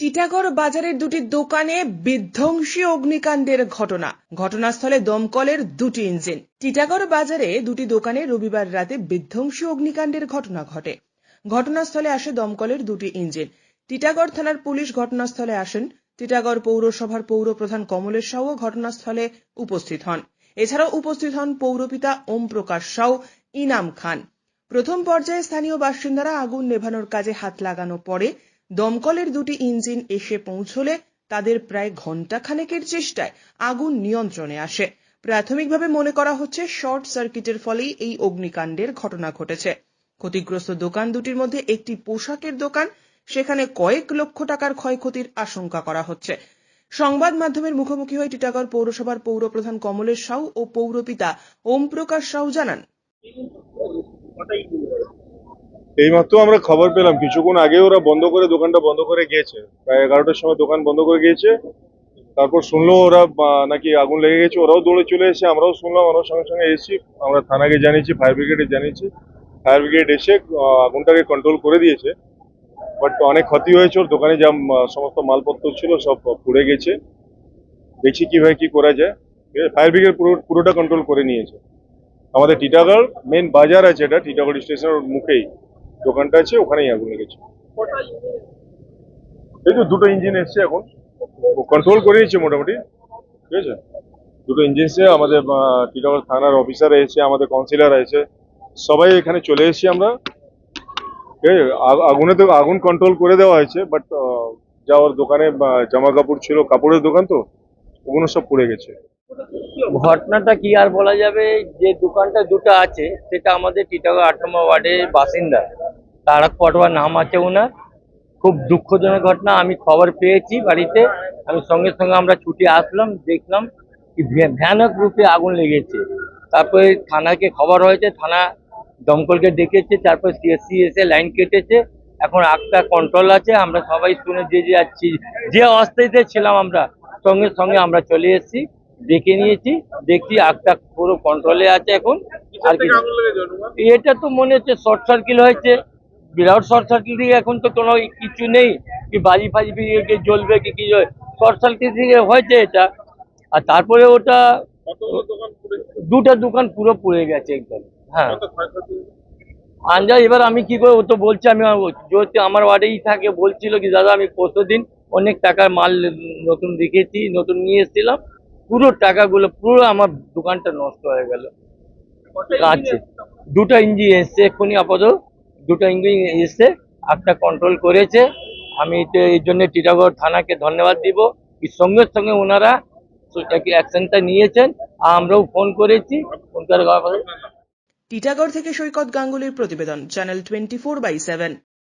টিটাগড় বাজারের দুটি দোকানে বিধ্বংসী অগ্নিকাণ্ডের ঘটনা। ঘটনাস্থলে দমকলের দুটি ইঞ্জিন। টিটাগড় বাজারে দুটি দোকানে রবিবার রাতে বিধ্বংসী অগ্নিকাণ্ডের ঘটনা ঘটে। ঘটনাস্থলে আসে দমকলের দুটি ইঞ্জিন। টিটাগড় থানার পুলিশ ঘটনাস্থলে আসেন। টিটাগড় পৌরসভার পৌরপ্রধান কমলেশ সাউও ঘটনাস্থলে উপস্থিত হন। এছাড়াও উপস্থিত হন পৌরপিতা ওম প্রকাশ সাউ ইনাম খান। প্রথম পর্যায়ে স্থানীয় বাসিন্দারা আগুন নেভানোর কাজে হাত লাগানো পরে দমকলের দুটি ইঞ্জিন এসে পৌঁছলে তাদের প্রায় ঘণ্টা খানেকের চেষ্টায় আগুন নিয়ন্ত্রণে আসে। প্রাথমিকভাবে মনে করা হচ্ছে শর্ট সার্কিটের ফলেই এই অগ্নিকাণ্ডের ঘটনা ঘটেছে। ক্ষতিগ্রস্ত দোকান দুটির মধ্যে একটি পোশাকের দোকান, সেখানে কয়েক লক্ষ টাকার ক্ষয়ক্ষতির আশঙ্কা করা হচ্ছে। সংবাদ মাধ্যমের মুখোমুখি হয়ে টিটাগড় পৌরসভার পৌরপ্রধান কমলেশ সাউ ও পৌরপিতা ওম প্রকাশ সাউ জানান। এইমাত্র আমরা খবর পেলাম, কিছুক্ষণ আগে ওরা বন্ধ করে দোকানটা বন্ধ করে গিয়েছে। প্রায় এগারোটার সময় দোকান বন্ধ করে গিয়েছে। তারপর শুনলো ওরা নাকি আগুন লেগে গেছে, ওরাও দৌড়ে চলে এসে, আমরাও শুনলাম, আমরাও সঙ্গে সঙ্গে এসেছি। আমরা থানাকে জানিয়েছি, ফায়ার ব্রিগেডে জানিয়েছি। ফায়ার ব্রিগেড এসে আগুনটাকে কন্ট্রোল করে দিয়েছে। বাট অনেক ক্ষতি হয়েছে, ওর দোকানে যা সমস্ত মালপত্র ছিল, সব পুড়ে গেছে। দেখছি কীভাবে কি করা যায়। ফায়ার ব্রিগেড পুরো, পুরোটা কন্ট্রোল করে নিয়েছে। আমাদের টিটাগড় মেন বাজার আছে এটা, টিটাগড় স্টেশনের মুখেই। দোকানটা আছে ওখানেই আগুন লেগেছে। এই তো দুটো ইঞ্জিন এসছে এখন। কন্ট্রোল করে নিচ্ছে মোটামুটি। ঠিক আছে? দুটো ইঞ্জিন এসে আমাদের টিটাগড় থানার অফিসার এসে আমাদের কাউন্সিলর এসে সবাই এখানে চলে এসেছি আমরা। ঠিক আছে? আগুনে তো আগুন কন্ট্রোল করে দেওয়া হয়েছে বাট যা ওর দোকানে জামা কাপড় ছিল কাপড়ের দোকান তো ওগুলো সব পড়ে গেছে। ঘটনাটা কি আর বলা যাবে? যে দোকানটা দুটো আছে সেটা আমাদের টিটাগড় আট নম্বর ওয়ার্ডের বাসিন্দা। তারাক পটওয়ার নাম আছে ওনার। খুব দুঃখজনক ঘটনা আমি খবর পেয়েছি বাড়িতে। আমি সঙ্গে সঙ্গে আমরা ছুটে আসলাম দেখলাম কি ভয়ানক রূপে আগুন লেগেছে। তারপরে থানাকে খবর হয়েছে থানা দমকলকে ডেকেছে তারপর সিএসসি এসে লাইন কেটেছে। এখন আগটা কন্ট্রোল আছে আমরা সবাই শুনে যে যে যাচ্ছি যে অস্থায়ীতে ছিলাম আমরা সঙ্গে সঙ্গে আমরা চলে এসেছি দেখে নিয়েছি দেখছি আগটা পুরো কন্ট্রোলে আছে এখন। আর কি এটা তো মনে হচ্ছে শর্ট সার্কিট হয়েছে। বিরাট শর্ট সার্কিট এখন তো কোনো কিছু নেই, কি বাজি ফাজি কি জ্বলবে, কি কি শর্ট সার্কিট হয়েছে এটা। আর তারপরে ওটা দুটা দোকান পুরো পুড়ে গেছে একদম। হ্যাঁ। আন্দাজ এবার আমি কি করে, ও তো বলছে, আমি যেহেতু আমার ওয়ার্ডেই থাকে, বলছিল কি, দাদা, আমি পরশু দিন অনেক টাকার মাল নতুন দেখেছি, নতুন নিয়ে এসেছিলাম। পুরো টাকাগুলো, পুরো আমার দোকানটা নষ্ট হয়ে গেল। আছে দুটো ইঞ্জিন এসছে এক্ষুনি আপাতত। দুটো ইঞ্জিন এসে আগটা কন্ট্রোল করেছে। আমি এই জন্য টিটাগড় থানাকে ধন্যবাদ দিব। এর সঙ্গে সঙ্গে ওনারা অ্যাকশনটা নিয়েছেন। আমরাও ফোন করেছি। ফোন করে টিটাগড় থেকে সৈকত গাঙ্গুলির প্রতিবেদন channel twenty four by seven